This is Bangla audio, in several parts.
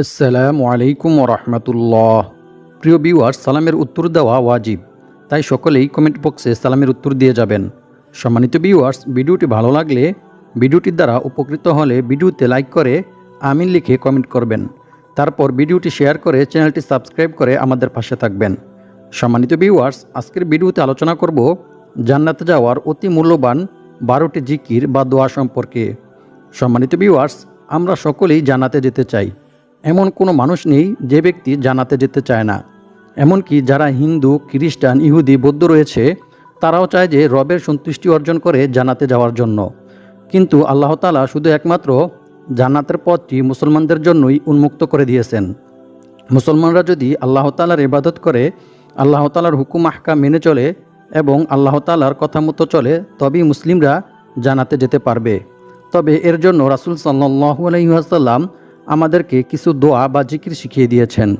আসসালামু আলাইকুম রহমতুল্লাহ প্রিয় ভিউয়ার সালামের উত্তর দেওয়া ওয়াজিব। তাই সকলেই কমেন্ট বক্সে সালামের উত্তর দিয়ে যাবেন। সম্মানিত ভিউয়ার্স, ভিডিওটি ভালো লাগলে ভিডিওটির দ্বারা উপকৃত হলে ভিডিওতে লাইক করে আমিন লিখে কমেন্ট করবেন। তারপর ভিডিওটি শেয়ার করে চ্যানেলটি সাবস্ক্রাইব করে আমাদের পাশে থাকবেন। সম্মানিত ভিউয়ার্স, আজকের ভিডিওতে আলোচনা করব জান্নাতে যাওয়ার অতি মূল্যবান বারোটি জিকির বা দোয়া সম্পর্কে। সম্মানিত ভিউয়ার্স, আমরা সকলেই জানাতে যেতে চাই। এমন কোনো মানুষ নেই যে ব্যক্তি জানাতে যেতে চায় না। এমনকি যারা হিন্দু, খ্রিস্টান, ইহুদি, বৌদ্ধ রয়েছে, তারাও চায় যে রবের সন্তুষ্টি অর্জন করে জানাতে যাওয়ার জন্য। কিন্তু আল্লাহ তালা শুধু একমাত্র জান্নাতের পথটি মুসলমানদের জন্যই উন্মুক্ত করে দিয়েছেন। মুসলমানরা যদি আল্লাহ তালার ইবাদত করে, আল্লাহ তালার হুকুম আহকা মেনে চলে এবং আল্লাহ তালার কথা মতো চলে, তবেই মুসলিমরা জানাতে যেতে পারবে। তবে এর জন্য রাসুল সাল্লাহ আলহিহাসাল্লাম আমাদেরকে কিছু দোয়া বা জিকির শিখিয়ে দিয়েছেন।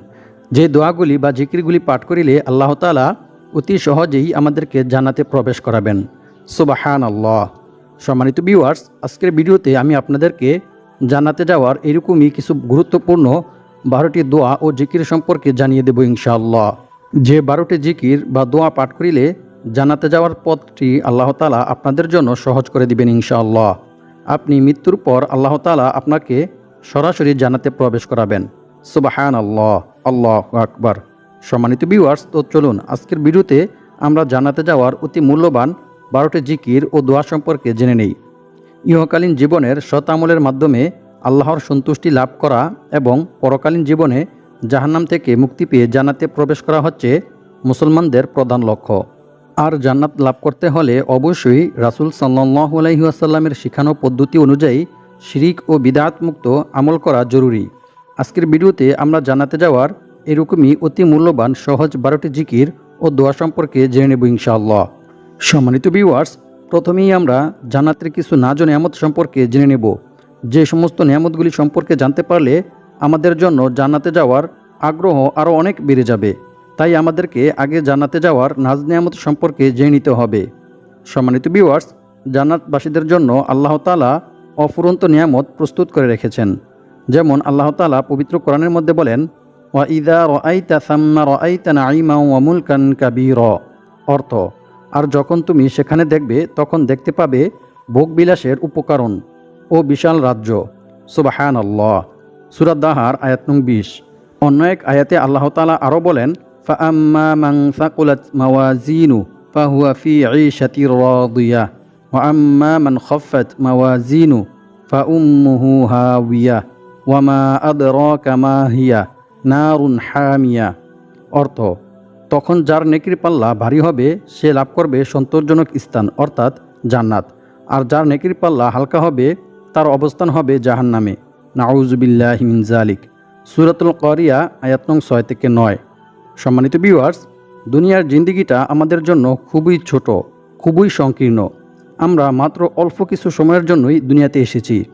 যে দোয়াগুলি বা জিকিরগুলি পাঠ করিলে আল্লাহ তালা অতি সহজেই আমাদেরকে জানাতে প্রবেশ করাবেন। সুবাহান আল্লাহ সম্মানিত ভিউয়ার্স আজকের ভিডিওতে আমি আপনাদেরকে জানাতে যাওয়ার এরকমই কিছু গুরুত্বপূর্ণ বারোটি দোয়া ও জিকির সম্পর্কে জানিয়ে দেব ইনশাআল্লাহ। যে বারোটি জিকির বা দোয়া পাঠ করিলে জানাতে যাওয়ার পথটি আল্লাহ তালা আপনাদের জন্য সহজ করে দিবেন ইনশাআল্লাহ। আপনি মৃত্যুর পর আল্লাহ তালা আপনাকে সরাসরি জানাতে প্রবেশ করাবেন। সুবাহান আল্লাহ আল্লাহ আকবার। সম্মানিত ভিউয়ার্স তো চলুন আজকের ভিডিওতে আমরা জানাতে যাওয়ার অতি মূল্যবান বারোটি জিকির ও দোয়া সম্পর্কে জেনে নেই। ইহকালীন জীবনের শতামলের মাধ্যমে আল্লাহর সন্তুষ্টি লাভ করা এবং পরকালীন জীবনে জাহান্নাম থেকে মুক্তি পেয়ে জান্নাতে প্রবেশ করা হচ্ছে মুসলমানদের প্রধান লক্ষ্য। আর জান্নাত লাভ করতে হলে অবশ্যই রাসুল সাল্লাহ আলহিহাসাল্লামের শিখানো পদ্ধতি অনুযায়ী শিরিক ও বিদাত মুক্ত আমল করা জরুরি। আজকের ভিডিওতে আমরা জানাতে যাওয়ার এরকমই অতি মূল্যবান সহজ বারোটি জিকির ও দোয়া সম্পর্কে জেনে নেব ইনশাআল্লাহ। সম্মানিত ভিউয়ার্স, প্রথমেই আমরা জান্নাতের কিছু নাজ নিয়ামত সম্পর্কে জেনে নেব। যে সমস্ত নিয়ামতগুলি সম্পর্কে জানতে পারলে আমাদের জন্য জান্নাতে যাওয়ার আগ্রহ আরও অনেক বেড়ে যাবে। তাই আমাদেরকে আগে জান্নাতে যাওয়ার নাজ নিয়ামত সম্পর্কে জেনে নিতে হবে। সম্মানিত ভিউয়ার্স, জান্নাতবাসীদের জন্য আল্লাহ তালা অফুরন্ত নিয়ামত প্রস্তুত করে রেখেছেন। যেমন আল্লাহ তালা পবিত্র কোরআনের মধ্যে বলেন, ওয়া ইদা রাইতা সাম্মা ওয়ামুল কান অর্থ, আর যখন তুমি সেখানে দেখবে, তখন দেখতে পাবে ভোগবিলাসের উপকরণ ও বিশাল রাজ্য। সুবাহান আল্লাহ সুরাদাহার আয়াত নং বিশ। অন্য এক আয়াতে আল্লাহ তালা আরও বলেন ফাম্মা মাংসাকুলাত মাওয়াজিনু ফাহুয়া ফি আই ঈশাতির রাদিয়া। ওয়াম্মা মান খফাত মাওয়াজিনু ফা উম্মুহু হাউয়া ওয়ামা আদর কামা হিয়া নারুন হামিয়া অর্থ, তখন যার নেকির পাল্লা ভারী হবে, সে লাভ করবে সন্তোষজনক স্থান, অর্থাৎ জান্নাত। আর যার নেকির পাল্লা হালকা হবে, তার অবস্থান হবে জাহান নামে নাউজুবিল্লাহ মিনজালিক সুরাতুল করিয়া, আয়াত নং ছয় থেকে নয়। সম্মানিত ভিউয়ার্স দুনিয়ার জিন্দিগিটা আমাদের জন্য খুবই ছোট, খুবই সংকীর্ণ। আমরা মাত্র অল্প কিছু সময়ের জন্যই দুনিয়াতে এসেছি।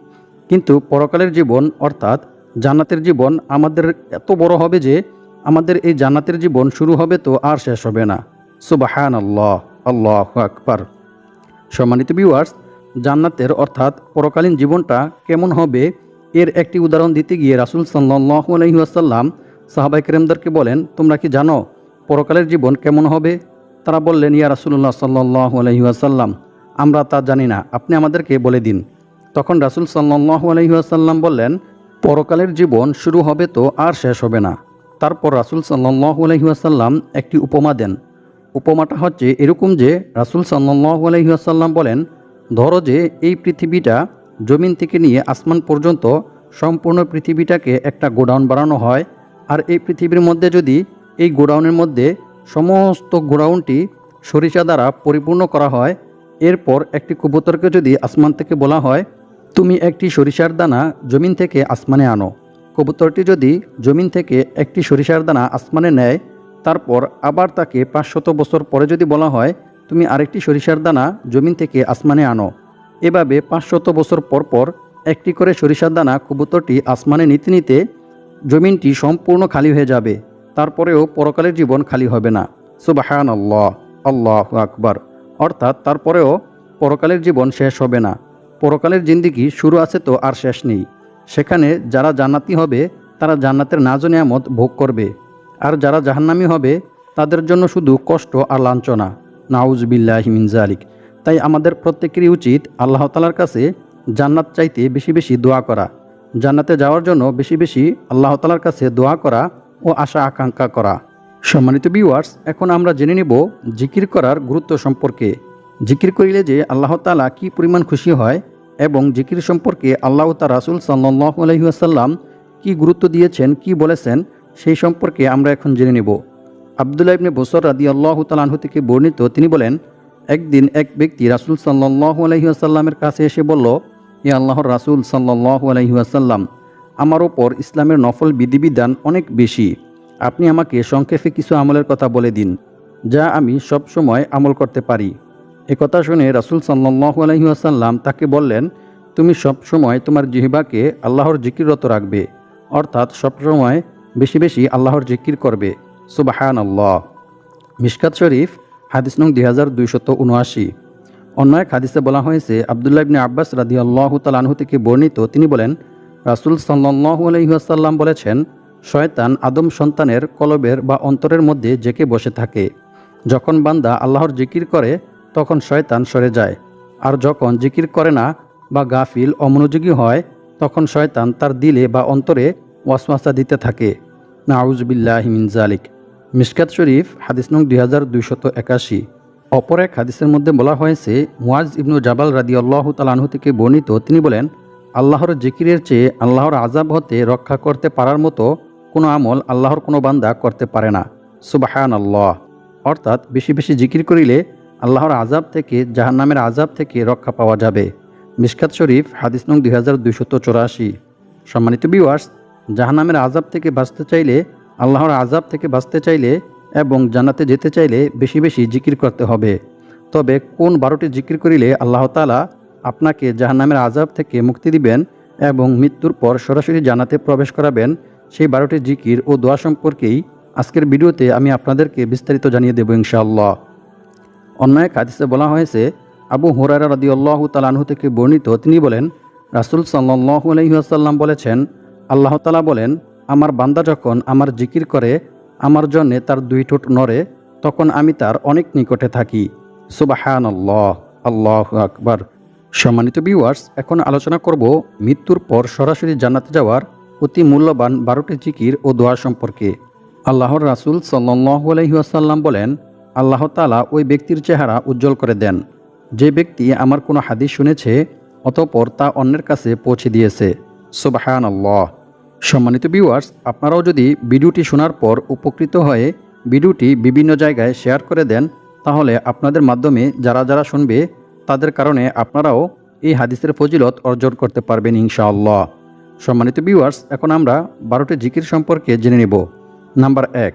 কিন্তু পরকালের জীবন, অর্থাৎ জান্নাতের জীবন, আমাদের এত বড় হবে যে আমাদের এই জান্নাতের জীবন শুরু হবে তো আর শেষ হবে না। সুবাহান আল্লাহ আল্লাহ আকবার। সম্মানিত ভিউয়ার্স জান্নাতের, অর্থাৎ পরকালীন জীবনটা কেমন হবে, এর একটি উদাহরণ দিতে গিয়ে রাসুল সাল্লাহ আলহিহাসাল্লাম সাহাবাই কেরেমদারকে বলেন, তোমরা কি জানো পরকালের জীবন কেমন হবে? তারা বললেন, ইয়া রাসুল্লাহ সাল্লাহ আলহিহাসাল্লাম আমরা তা জানি না। আপনি আমাদেরকে বলে দিন। তখন রাসুল সাল্লাহ আলহিহাসাল্লাম বললেন, পরকালের জীবন শুরু হবে তো আর শেষ হবে না। তারপর রাসুল সাল্লাহ আলহিহাসাল্লাম একটি উপমা দেন। উপমাটা হচ্ছে এরকম যে, রাসুল সাল্লাহ আলহিহাসাল্লাম বলেন, ধরো যে এই পৃথিবীটা জমিন থেকে নিয়ে আসমান পর্যন্ত সম্পূর্ণ পৃথিবীটাকে একটা গোডাউন বানানো হয়, আর এই পৃথিবীর মধ্যে যদি এই গোডাউনের মধ্যে সমস্ত গোডাউনটি সরিষা দ্বারা পরিপূর্ণ করা হয় এরপর একটি কবুতরকে যদি আসমান থেকে বলা হয়, তুমি একটি সরিষার দানা জমিন থেকে আসমানে আনো। কবুতরটি যদি জমিন থেকে একটি সরিষার দানা আসমানে নেয়, তারপর আবার তাকে পাঁচশত বছর পরে যদি বলা হয়, তুমি আরেকটি সরিষার দানা জমিন থেকে আসমানে আনো। এভাবে পাঁচশত বছর পর পর একটি করে সরিষার দানা কবুতরটি আসমানে নিতে নিতে জমিনটি সম্পূর্ণ খালি হয়ে যাবে। তারপরেও পরকালের জীবন খালি হবে না। সুবাহান আল্লাহ আল্লাহ আকবার। অর্থাৎ তারপরেও পরকালের জীবন শেষ হবে না। পরকালের জিন্দিগি শুরু আছে তো আর শেষ নেই। সেখানে যারা জান্নাতি হবে, তারা জান্নাতের নাজ নিয়ামত ভোগ করবে। আর যারা জাহান্নামি হবে, তাদের জন্য শুধু কষ্ট আর লাঞ্ছনা। নাউজ বিল্লাহ মিনজালিক তাই আমাদের প্রত্যেকেরই উচিত আল্লাহ তালার কাছে জান্নাত চাইতে বেশি বেশি দোয়া করা। জান্নাতে যাওয়ার জন্য বেশি বেশি আল্লাহ তালার কাছে দোয়া করা ও আশা আকাঙ্ক্ষা করা। সম্মানিত ভিউয়ার্স এখন আমরা জেনে নেব জিকির করার গুরুত্ব সম্পর্কে। জিকির করিলে যে আল্লাহ তালা কি পরিমাণ খুশি হয় এবং জিকির সম্পর্কে আল্লাহ তা রাসুল সাল্লাহ আলহিহাসাল্লাম কি গুরুত্ব দিয়েছেন, কি বলেছেন, সেই সম্পর্কে আমরা এখন জেনে নেব। আবদুল্লাহ ইবনে বসর রাদি আল্লাহ তালাহু থেকে বর্ণিত তিনি বলেন, একদিন এক ব্যক্তি রাসুল সাল্লাহ আলহিহাসাল্লামের কাছে এসে বলল হে আল্লাহর রাসুল সাল্লাহ আলহিহাসাল্লাম আমার ওপর ইসলামের নফল বিধিবিধান অনেক বেশি। আপনি আমাকে সংক্ষেপে কিছু আমলের কথা বলে দিন, যা আমি সব সময় আমল করতে পারি। এ কথা শুনে রাসুল সাল্লাহ আলহিহাসাল্লাম তাকে বললেন, তুমি সব সময় তোমার জিহিবাকে আল্লাহর জিকিররত রাখবে, অর্থাৎ সবসময় বেশি বেশি আল্লাহর জিকির করবে। সুবাহান আল্লাহ মিশকাত শরীফ, হাদিস নং দুই হাজার দুইশত উনআশি। অন্য এক হাদিসে বলা হয়েছে, আবদুল্লাহ ইবনে আব্বাস রাদি আল্লাহ তালানহু থেকে বর্ণিত, তিনি বলেন, রাসুল সাল্লাহু আলহিহাসাল্লাম বলেছেন শয়তান আদম সন্তানের কলবের বা অন্তরের মধ্যে জেকে বসে থাকে। যখন বান্দা আল্লাহর জিকির করে, তখন শয়তান সরে যায়। আর যখন জিকির করে না বা গাফিল, অমনোযোগী হয়, তখন শয়তান তার দিলে বা অন্তরে ওয়াসওয়াসা দিতে থাকে। নাউজবিল্লাহ মিনজালিক মিসকাত শরীফ, হাদিস নং দুই হাজার দুইশত একাশি। অপর এক হাদিসের মধ্যে বলা হয়েছে মুয়াজ ইবনু জাবাল রাদি আল্লাহ তালাহু থেকে বর্ণিত, তিনি বলেন, আল্লাহর জিকিরের চেয়ে আল্লাহর আজাব হতে রক্ষা করতে পারার মতো কোনো আমল আল্লাহর কোনো বান্দা করতে পারে না। সুবাহান আল্লাহ অর্থাৎ বেশি বেশি জিকির করিলে আল্লাহর আজাব থেকে, জাহান্নামের আজাব থেকে রক্ষা পাওয়া যাবে। মিসকাত শরীফ, হাদিস নং দুই হাজার সম্মানিত বিওয়ার্স জাহান্নামের আজাব থেকে বাঁচতে চাইলে, আল্লাহর আজাব থেকে বাঁচতে চাইলে এবং জানাতে যেতে চাইলে বেশি বেশি জিকির করতে হবে। তবে কোন বারোটি জিকির করিলে আল্লাহ তালা আপনাকে জাহান্নামের আজাব থেকে মুক্তি দিবেন এবং মৃত্যুর পর সরাসরি জানাতে প্রবেশ করাবেন সেই বারোটি জিকির ও দোয়া সম্পর্কেই আজকের ভিডিওতে আমি আপনাদেরকে বিস্তারিত জানিয়ে দেব ইনশাআল্লাহ। অন্য এক হাদিসে বলা হয়েছে, আবু হুরারা রাদি আল্লাহ তালাহু থেকে বর্ণিত, তিনি বলেন, রাসুল সাল্লাহ আলহিহাসাল্লাম বলেছেন, আল্লাহ তালা বলেন, আমার বান্দা যখন আমার জিকির করে, আমার জন্যে তার দুই ঠোঁট নড়ে, তখন আমি তার অনেক নিকটে থাকি। সুবাহান আল্লাহ আল্লাহ আকবার। সম্মানিত ভিউয়ার্স এখন আলোচনা করব মৃত্যুর পর সরাসরি জান্নাতে যাওয়ার অতি মূল্যবান বারোটি জিকির ও দোয়া সম্পর্কে আল্লাহর রাসুল সাল্লাহ আলহিহাসাল্লাম বলেন, আল্লাহ তালা ওই ব্যক্তির চেহারা উজ্জ্বল করে দেন। যে ব্যক্তি আমার কোনো হাদিস শুনেছে অতপর তা অন্যের কাছে পৌঁছে দিয়েছে। সুবাহান আল্লাহ সম্মানিত ভিউয়ার্স আপনারাও যদি ভিডিওটি শোনার পর উপকৃত হয়ে ভিডিওটি বিভিন্ন জায়গায় শেয়ার করে দেন, তাহলে আপনাদের মাধ্যমে যারা যারা শুনবে, তাদের কারণে আপনারাও এই হাদিসের ফজিলত অর্জন করতে পারবেন ইনশাআল্লাহ। সম্মানিত ভিউয়ার্স এখন আমরা বারোটি জিকির সম্পর্কে জেনে নেব। নাম্বার এক,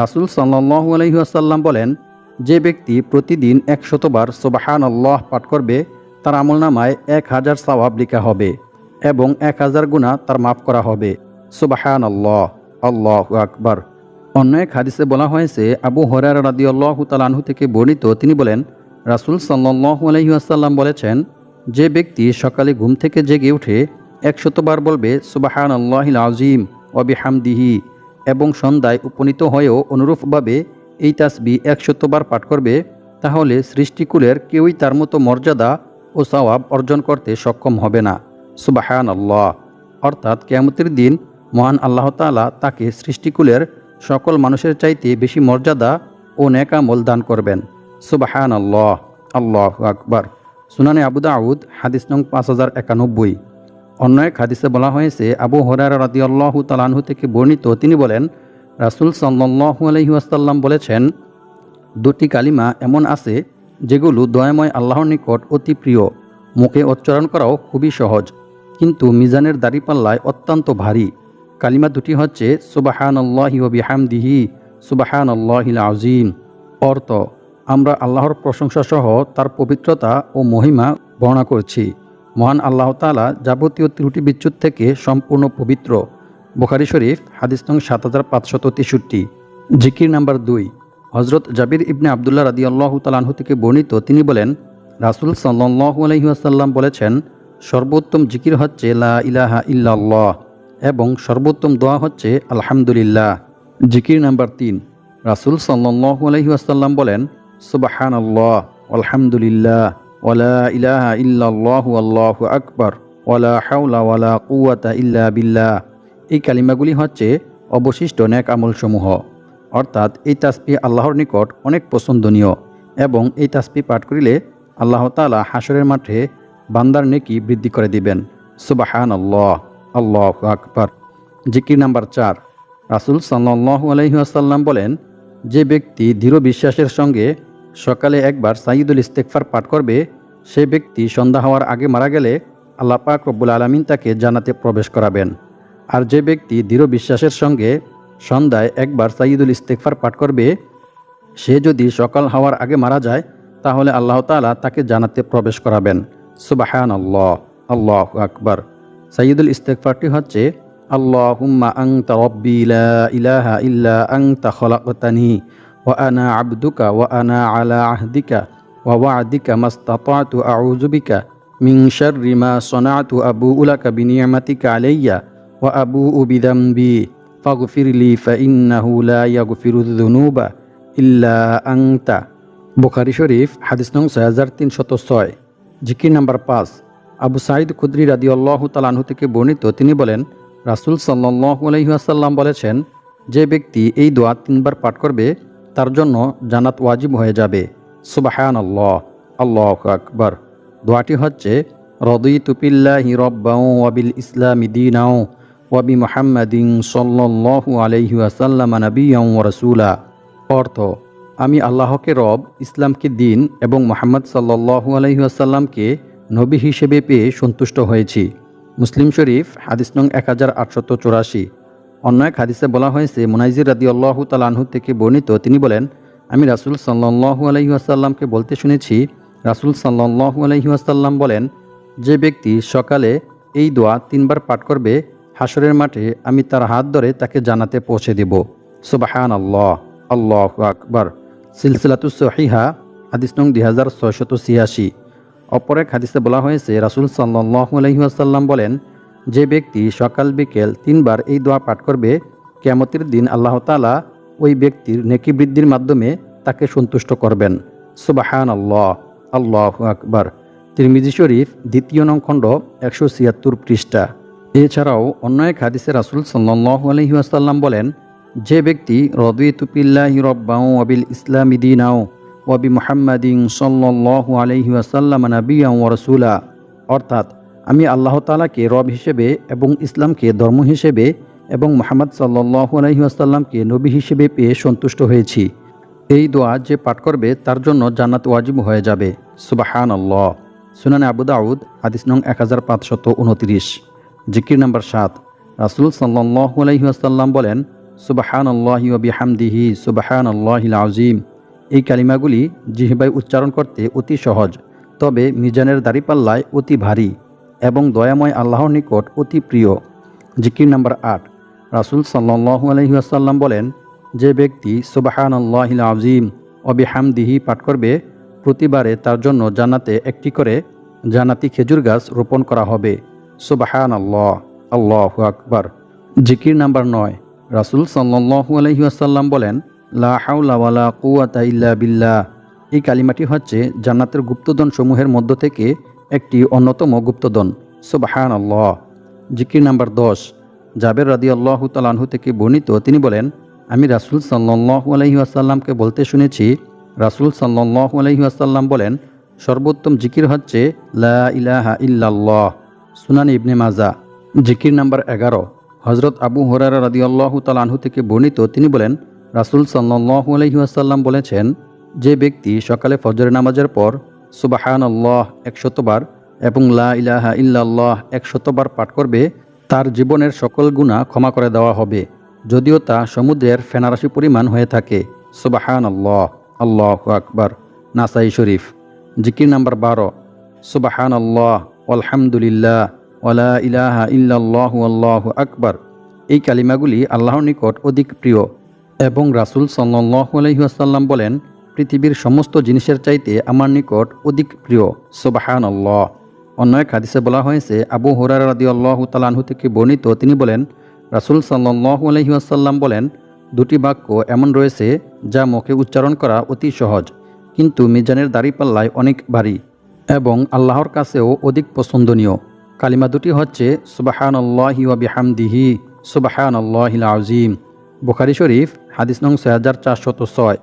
রাসুল সাল্লাহ আলহিহাসাল্লাম বলেন, যে ব্যক্তি প্রতিদিন একশতবার সোবাহান আল্লাহ পাঠ করবে, তার আমল নামায় এক হাজার সওয়াব লিখা হবে এবং এক হাজার গুণা তার মাফ করা হবে। সুবাহান আল্লাহ আল্লাহ আকবর। অন্য এক হাদিসে বলা হয়েছে, আবু হরার রাদি আল্লাহ তালাহু থেকে বর্ণিত, তিনি বলেন, রাসুল সাল্লাহ আলহিহাসাল্লাম বলেছেন, যে ব্যক্তি সকালে ঘুম থেকে জেগে উঠে একশতবার বলবে সুবাহান আল্লাহিল আজিম অবিহামদিহি এবং সন্ধ্যায় উপনীত হয়েও অনুরূপভাবে এই তাসবি একশতবার পাঠ করবে, তাহলে সৃষ্টিকুলের কেউই তার মতো মর্যাদা ও সওয়াব অর্জন করতে সক্ষম হবে না। সুবাহান আল্লাহ অর্থাৎ কেয়ামতের দিন মহান আল্লাহ তালা তাকে সৃষ্টিকুলের সকল মানুষের চাইতে বেশি মর্যাদা ও নেকামল দান করবেন। সুবাহান আল্লাহ আল্লাহ আকবার। সুনানে আবু দাউদ, হাদিস নং পাঁচ হাজার একানব্বই। অন্য এক হাদিসে বলা হয়েছে, আবু হরার রাদি আল্লাহ তালাহু থেকে বর্ণিত, তিনি বলেন, রাসুল সাল্লাহু আলহিহাসাল্লাম বলেছেন, দুটি কালিমা এমন আছে, যেগুলো দয়াময় আল্লাহর নিকট অতি প্রিয়, মুখে উচ্চারণ করাও খুবই সহজ, কিন্তু মিজানের দাড়িপাল্লায় অত্যন্ত ভারী। কালিমা দুটি হচ্ছে সুবাহান আল্লাহি ও বিহামদিহি সুবাহান আল্লাহিল আজিম অর্থ, আমরা আল্লাহর প্রশংসা সহ তার পবিত্রতা ও মহিমা বর্ণনা করছি। মহান আল্লাহ তালা যাবতীয় ত্রুটি বিচ্যুত থেকে সম্পূর্ণ পবিত্র। বুখারি শরীফ, হাদিস নং সাত হাজার পাঁচশত তেষট্টি। জিকির নাম্বার দুই। হজরত জাবির ইবনে আবদুল্লাহ রাদি আল্লাহ তালাহু থেকে বর্ণিত তিনি বলেন, রাসুল সাল্লাহু আলহিহাসাল্লাম বলেছেন, সর্বোত্তম জিকির হচ্ছে লা ইলাহা ইল্লাল্লাহ এবং সর্বোত্তম দোয়া হচ্ছে আলহামদুলিল্লাহ। জিকির নাম্বার তিন। রাসুল সাল্লাল্লাহু আলাইহি ওয়াসাল্লাম বলেন সুবাহান আল্লাহ আলহামদুলিল্লাহ। ওয়ালা ইলাহা ইল্লাল্লাহু আল্লাহু আকবার, ওয়ালা হাওলা ওয়ালা ইল্লা বিল্লাহ। এই কালিমাগুলি হচ্ছে অবশিষ্ট ন্যাক আমলসমূহ। অর্থাৎ এই তাসপি আল্লাহর নিকট অনেক পছন্দনীয় এবং এই তাসপি পাঠ করিলে আল্লাহ তাআলা হাসরের মাঠে বান্দার নেকি বৃদ্ধি করে দিবেন। সুবাহান আল্লাহ আল্লাহ আকবর। জিকির নাম্বার চার, রাসুল সাল্লাহ আলহিহাসাল্লাম বলেন, যে ব্যক্তি দৃঢ় বিশ্বাসের সঙ্গে সকালে একবার সাইদুল ইস্তেকফার পাঠ করবে, সে ব্যক্তি সন্ধ্যা হওয়ার আগে মারা গেলে আল্লাহ পাক রব্বুল আলমিন তাকে জানাতে প্রবেশ করাবেন। আর যে ব্যক্তি দৃঢ় বিশ্বাসের সঙ্গে সন্ধ্যায় একবার সাইদুল ইস্তেকফার পাঠ করবে, সে যদি সকাল হওয়ার আগে মারা যায়, তাহলে আল্লাহ তাআলা তাকে জানাতে প্রবেশ করাবেন। সুবাহান আল্লাহ আল্লাহ আকবার। সাইদুল ইস্তেকফারটি হচ্ছে, আল্লাহুম্মা আংতা রব্বি লা ইলাহা ইল্লা আং আংতা খলাকতানি। ওয়া আনা আবদুকা ওয়া আনা আলা আহদিকা ওয়া ওয়া'দিকা মাস্তাতাতু আউযু বিকা মিন শাররি মা সানাতু আবুউ লাকা বিনি'মাতিকা আলাইয়া ওয়া আবুউ বিযামবি ফাগফির লি ফাইন্নাহু লা ইয়াগফিরুয যুনুবা ইল্লা আংতা বুখারী শরীফ, হাদিস নং ছয় হাজার তিনশত ছয়, জিকির নাম্বার পাঁচ। আবু সাইদ খুদ্রি রাদি আল্লাহ তালাহু থেকে বর্ণিত, তিনি বলেন, রাসুল সাল্লাহ আলহিহাসাল্লাম বলেছেন, যে ব্যক্তি এই দোয়া তিনবার পাঠ করবে তার জন্য জানাত ওয়াজিব হয়ে যাবে। সুবাহান আল্লাহ আল্লাহ আকবর। দোয়াটি হচ্ছে রদই তুপিল্লাহি রব্বাউ ওয়াবিল ইসলামি দিনাও ওয়াবি মোহাম্মদিন সাল্লাহু আলহি আসাল্লাম নবিয়াউ রসুলা। অর্থ, আমি আল্লাহকে রব, ইসলামকে দিন এবং মোহাম্মদ সাল্লাহু আলহিহাসাল্লামকে নবী হিসেবে পেয়ে সন্তুষ্ট হয়েছি। মুসলিম শরীফ, হাদিস নং এক হাজার আটশত চৌরাশি। অন্য এক হাদিসে বলা হয়েছে, মুনাইজির রাদি আল্লাহ তালাহু থেকে বর্ণিত, তিনি বলেন, আমি রাসুল সাল্লাহু আলহিহাসাল্লামকে বলতে শুনেছি, রাসুল সাল্লাহু আলহিহাসাল্লাম বলেন, যে ব্যক্তি সকালে এই দোয়া তিনবার পাঠ করবে হাসরের মাঠে আমি তার হাত ধরে তাকে জানাতে পৌঁছে দেব। সুবাহান আল্লাহ আল্লাহ আকবর। সিলসিলাতুস সহিহা, হাদিস নং দুই হাজার ছয়শত ছিয়াশি। অপর এক হাদিসে বলা হয়েছে, রাসুল সাল্লাহু আলহিহাসাল্লাম বলেন যে ব্যক্তি সকাল বিকেল তিনবার এই দোয়া পাঠ করবে কেমতের দিন আল্লাহ তালা ওই ব্যক্তির নেকি বৃদ্ধির মাধ্যমে তাকে সন্তুষ্ট করবেন। সুবাহান আল্লাহ আল্লাহ আকবর। তিরমিজি শরীফ, দ্বিতীয় নং খণ্ড, একশো ছিয়াত্তর পৃষ্ঠা। এছাড়াও অন্য এক হাদিসে রাসুল সাল্লাহ আলহিহাসাল্লাম বলেন, যে ব্যক্তি রদুই তুপিল্লাহি রব্বাউ আবিল ইসলামি দিনাও ওয়াবি মুহাম্মাদিন সাল্লাল্লাহু আলাইহি ওয়াসাল্লাম নাবিয়া রাসূলা অর্থাৎ আমি আল্লাহ তালাকে রব হিসেবে এবং ইসলামকে ধর্ম হিসেবে এবং মুহাম্মদ সাল্লাল্লাহু আলাইহি ওয়াসাল্লামকে নবী হিসেবে পেয়ে সন্তুষ্ট হয়েছি। এই দোয়া যে পাঠ করবে তার জন্য জান্নাত ওয়াজিব হয়ে যাবে। সুবাহান আল্লাহ সুনানে আবু দাউদ, হাদিস নং এক হাজার পাঁচশত উনত্রিশ। জিকির নাম্বার সাত। রাসুল সাল্লাল্লাহু আলাইহি ওয়াসাল্লাম বলেন সুবাহান আল্লাহি ওবিহামদিহি সুবাহান আল্লাহিল আজিম এই কালিমাগুলি জিহবাই উচ্চারণ করতে অতি সহজ, তবে মিজানের দাড়িপাল্লায় অতি ভারী। এবং দয়াময় আল্লাহর নিকট অতি প্রিয়। জিকির নাম্বার আট। রাসুল সাল্লাহু আলহিহাসাল্লাম বলেন, যে ব্যক্তি সুবাহান আল্লাহিল আজিম অবিহামদিহি পাঠ করবে, প্রতিবারে তার জন্য জান্নাতে একটি করে জান্নাতি খেজুর গাছ রোপণ করা হবে। সুবাহান আল্লাহ আল্লাহ আকবার। জিকির নাম্বার নয়। রাসুল সাল্লাহু আলহিহাসাল্লাম বলেন, লা হাউলা কুয়াতা ইল্লা বিল্লাহ। এই কালিমাটি হচ্ছে জান্নাতের গুপ্তধন সমূহের মধ্য থেকে একটি অন্যতম গুপ্তধন। সুবাহান আল্লাহ জিকির নাম্বার দশ। জাবের রাদি আল্লাহ তালাহু থেকে বর্ণিত তিনি বলেন, আমি রাসুল সাল্লাহু আলহি আসাল্লামকে বলতে শুনেছি, রাসুল সাল্লাহু আলহি আসাল্লাম বলেন, সর্বোত্তম জিকির হচ্ছে, লা ইলাহা ইল্লাল্লাহ, সুনান ইবনে মাজা। জিকির নাম্বার এগারো। হজরত আবু হরারা রাদি আল্লাহ তালাহু থেকে বর্ণিত তিনি বলেন, রাসুল সাল্লাহু আলহিহাসাল্লাম বলেছেন, যে ব্যক্তি সকালে ফজরের নামাজের পর সুবাহান আল্লাহ একশতবার এবং লা ইলাহা ইল্লাল্লাহ একশতবার পাঠ করবে, তার জীবনের সকল গুণা ক্ষমা করে দেওয়া হবে, যদিও তা সমুদ্রের ফেনারাশি পরিমাণ হয়ে থাকে। সুবাহান আল্লাহ আল্লাহ আকবর, নাসাই শরীফ, জিকির নাম্বার বারো। সুবাহান আল্লাহ আলহামদুলিল্লাহ ওলা ইলাহা ইল্লাল্লাহু, আল্লাহ আকবর। এই কালিমাগুলি আল্লাহর নিকট অধিক প্রিয় এবং রাসুল সাল্লাহু আলহিহাসাল্লাম বলেন পৃথিবীর সমস্ত জিনিসের চাইতে আমার নিকট অধিক প্রিয়। সুবাহান আল্লাহ অন্য এক হাদিসে বলা হয়েছে, আবু হুরার রাদি আল্লাহ তালাহু থেকে বর্ণিত, তিনি বলেন, রাসুল সাল্লাহ আলহিহাসাল্লাম বলেন, দুটি বাক্য এমন রয়েছে যা মুখে উচ্চারণ করা অতি সহজ, কিন্তু মিজানের দাড়িপাল্লায় অনেক ভারী এবং আল্লাহর কাছেও অধিক পছন্দনীয়। কালিমা দুটি হচ্ছে সুবাহান আল্লাহি ওয়াবিহামদিহি সুবাহান আল্লাহিল আজিম বুখারি শরীফ, হাদিস নং ছয় হাজার চারশত ছয়।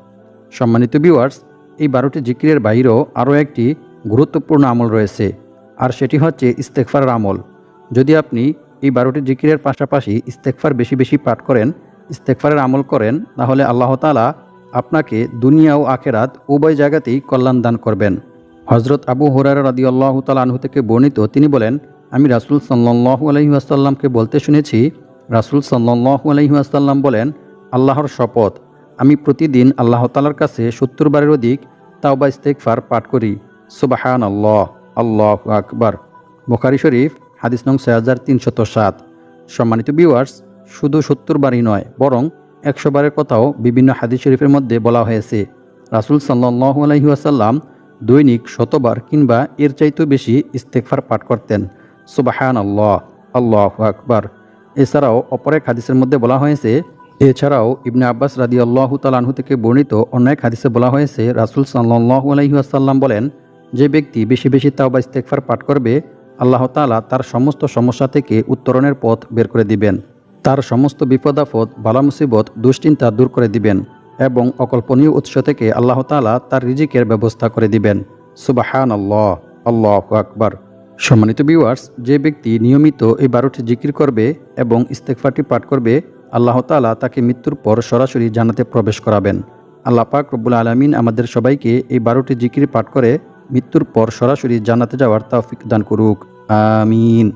সম্মানিত ভিউয়ার্স এই বারোটি জিকিরের বাইরেও আরও একটি গুরুত্বপূর্ণ আমল রয়েছে, আর সেটি হচ্ছে ইস্তেকফারের আমল। যদি আপনি এই বারোটি জিকিরের পাশাপাশি ইস্তেকফার বেশি বেশি পাঠ করেন ইস্তেকফারের আমল করেন, তাহলে আল্লাহ তালা আপনাকে দুনিয়া ও আখেরাত উভয় জায়গাতেই কল্যাণ দান করবেন। হজরত আবু হুরার রাদি আল্লাহ তালাহু থেকে বর্ণিত তিনি বলেন, আমি রাসুল সাল্লাহু আলহি আসাল্লামকে বলতে শুনেছি, রাসুল সাল্লাহু আলহি আসাল্লাম বলেন, আল্লাহর শপথ আমি প্রতিদিন আল্লাহ তালার কাছে সত্তর বারের অধিক তাওবা ইস্তেকফার পাঠ করি। সুবাহান আল্লাহ আল্লাহ আকবার। বুখারি শরীফ, হাদিস নং ছয় হাজার তিনশত সাত। সম্মানিত ভিউয়ার্স শুধু সত্তর বারই নয়, বরং একশো বারের কথাও বিভিন্ন হাদিস শরীফের মধ্যে বলা হয়েছে। রাসুল সাল্লাহু আলহি আসাল্লাম দৈনিক শতবার কিংবা এর চাইতেও বেশি ইস্তেকফার পাঠ করতেন। সুবাহান আল্লাহ আল্লাহ আকবার। এছাড়াও অপর এক হাদিসের মধ্যে বলা হয়েছে এছাড়াও ইবনে আব্বাস রাদি আল্লাহ তালাহু থেকে বর্ণিত অন্য এক হাদিসে বলা হয়েছে, রাসুল সাল্লাহু আলহি আসাল্লাম বলেন, যে ব্যক্তি বেশি বেশি তাওবা ইস্তেকফার পাঠ করবে, আল্লাহ তাআলা তার সমস্ত সমস্যা থেকে উত্তরণের পথ বের করে দিবেন। তার সমস্ত বিপদাফত বালা মুসিবত দুশ্চিন্তা দূর করে দিবেন এবং অকল্পনীয় উৎস থেকে আল্লাহ তাআলা তার রিজিকের ব্যবস্থা করে দিবেন। সুবাহান আল্লাহ আল্লাহ আকবার। সম্মানিত ভিউয়ার্স যে ব্যক্তি নিয়মিত এই বারোটি জিকির করবে এবং ইস্তেকফারটি পাঠ করবে আল্লাহ তালা তাকে মৃত্যুর পর সরাসরি জানাতে প্রবেশ করাবেন। আল্লাহ পাক রব্বুল আলমিন আমাদের সবাইকে এই বারোটি জিকির পাঠ করে মৃত্যুর পর সরাসরি জানাতে যাওয়ার তৌফিক দান করুক। আমিন।